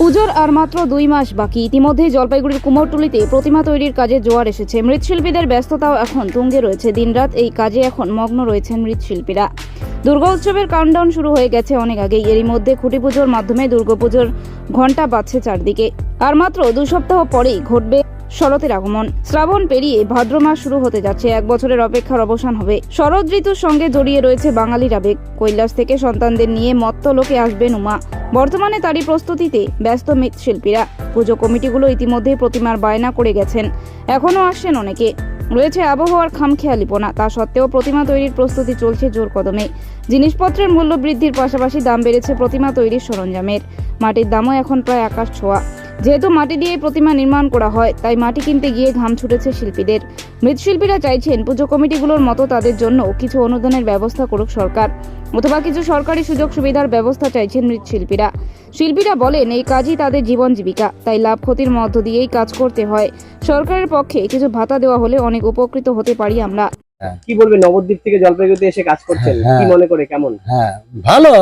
পুজোর আর মাত্র দুই মাস বাকি। ইতিমধ্যে জলপাইগুড়ির কুমোরটুলিতে প্রতিমা তৈরির কাজে জোয়ার এসেছে। মৃৎশিল্পীদের ব্যস্ততাও এখন তুঙ্গে রয়েছে। দিনরাত এই কাজে এখন মগ্ন রয়েছেন মৃৎশিল্পীরা। দুর্গা উৎসবের কাউন্টডাউন শুরু হয়ে গেছে অনেক আগেই। এরই মধ্যে খুঁটি পুজোর মাধ্যমে দুর্গাপুজোর ঘণ্টা বাজছে চারদিকে। আর মাত্র দু সপ্তাহ পরেই ঘটবে শরতের আগমন। শ্রাবণ পেরিয়ে ভাদ্র মাস শুরু হতে যাচ্ছে। এক বছরের অপেক্ষার অবসান হবে। শরৎ ঋতুর সঙ্গে জড়িয়ে রয়েছে বাঙালির আবেগ। কৈলাস থেকে সন্তানদের নিয়ে মত্ত লোকে আসবেন উমা। বর্তমানে তারই প্রস্তুতিতে ব্যস্ত মৃৎশিল্পীরা। পুজো কমিটিগুলো ইতিমধ্যেই প্রতিমার বায়না করে গেছেন। এখনও আসছেন অনেকে। রয়েছে আবহাওয়ার খামখেয়ালিপনা তা সত্ত্বেও প্রতিমা তৈরির প্রস্তুতি চলছে জোর কদমে। জিনিসপত্রের মূল্য বৃদ্ধির পাশাপাশি দাম বেড়েছে প্রতিমা তৈরির সরঞ্জামের। মাটির দামও এখন প্রায় আকাশ ছোঁয়া। যেহেতু মাটি দিয়ে প্রতিমা নির্মাণ করা হয় তাই মাটি কিনতে গিয়ে ঘাম ছুটেছে শিল্পীদের। মৃৎশিল্পীরা চাইছেন পুজো কমিটিগুলোর মতো তাদের জন্য কিছু অনুদানের ব্যবস্থা করুক সরকার অথবা কিছু সরকারি সুযোগ সুবিধার ব্যবস্থা চাইছেন মৃৎশিল্পীরা। শিল্পীরা বলেন এই কাজই তাদের জীবন জীবিকা তাই লাভ ক্ষতির মধ্য দিয়েই কাজ করতে হয়। সরকারের পক্ষে কিছু ভাতা দেওয়া হলে অনেক উপকৃত হতে পারি আমরা। কি বলবে নবদ্বীপ থেকে জলপাইগুড়িতে এসে কাজ করছেন? হ্যাঁ। কি মনে করে কেমন? হ্যাঁ ভালো।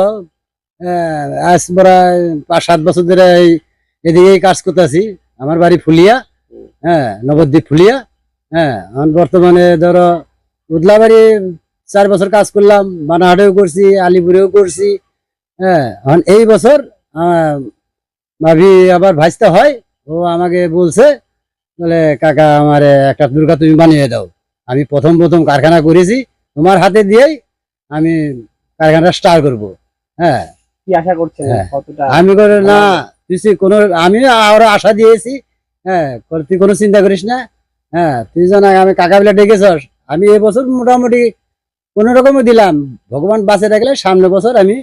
হ্যাঁ, আজ প্রায় পাঁচ সাত বছর ধরে এই এদিকেই কাজ করতেছি। আমার বাড়ি ফুলিয়া হ্যাঁ নবদ্বীপ ফুলিয়া হ্যাঁ এখন বর্তমানে ধরো উদলাবাড়ি চার বছর কাজ করলাম বানাহাটেও করছি আলিপুরেও করছি হ্যাঁ এখন এই বছর ভাবি আবার ভাজতে হয় ও আমাকে বলছে বলে কাকা আমার একটা দুর্গা তুমি বানিয়ে দাও। আমি প্রথম প্রথম কারখানা করেছি তোমার হাতে দিয়েই আমি কারখানাটা স্টার্ট করব। হ্যাঁ। কি আশা করছেন হ্যাঁ। আমি করে না তুই কোনো আমি আরও আশা দিয়েছি। হ্যাঁ তুই কোনো চিন্তা করিস না। হ্যাঁ তুই জানা আমি কাকা বিলা ডেকেছস। আমি এবছর মোটামুটি কোনো রকমে দিলাম। ভগবান বাঁচে রাখলে সামনে বছর আমি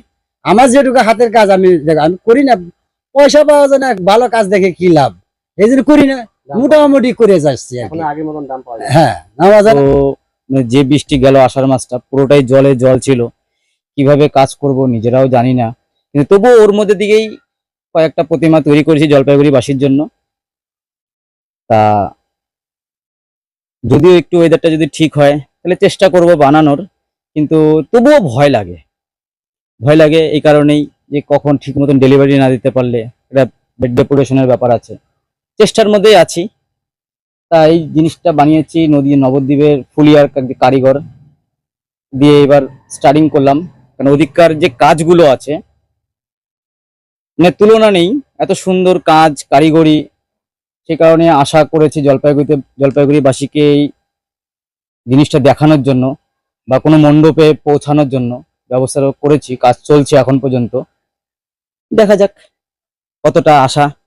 আমার যেটুকু হাতের কাজ আমি দেখ আমি করি না। পয়সা পাওয়া যায় না ভালো কাজ দেখে কি লাভ? এই জন্য করি না। মোটামুটি করে যাচ্ছি হ্যাঁ মানে যে বৃষ্টি গেল আষাঢ় মাসটা পুরোটাই জলে জল ছিল। কীভাবে কাজ করব নিজেরাও জানি না। কিন্তু তবুও ওর মধ্যে দিকেই কয়েকটা প্রতিমা তৈরি করেছি জলপাইগুড়ি বাসীর জন্য। তা যদিও একটু ওয়েদারটা যদি ঠিক হয়, তাহলে চেষ্টা করব বানানোর, কিন্তু তবুও ভয় লাগে। ভয় লাগে এই কারণেই যে কখন ঠিক মতন ডেলিভারি না দিতে পারলে এটা ডেপুটেশনের ব্যাপার আছে। চেষ্টার মধ্যেই আছি। তা এই জিনিসটা বানিয়েছি নদী, নবদ্বীপের ফুলিয়ার কারিগর। দিয়ে এবার স্টার্টিং করলাম। কারণ ওদিককার যে কাজগুলো আছে মানে তুলনা নেই, এত সুন্দর কাজ, কারিগরি, সে কারণে আশা করেছি জলপাইগুড়িতে, জলপাইগুড়িবাসীকে এই জিনিসটা দেখানোর জন্য বা কোনো মণ্ডপে পৌঁছানোর জন্য ব্যবস্থা করেছি, কাজ চলছে এখন পর্যন্ত। দেখা যাক কতটা আশা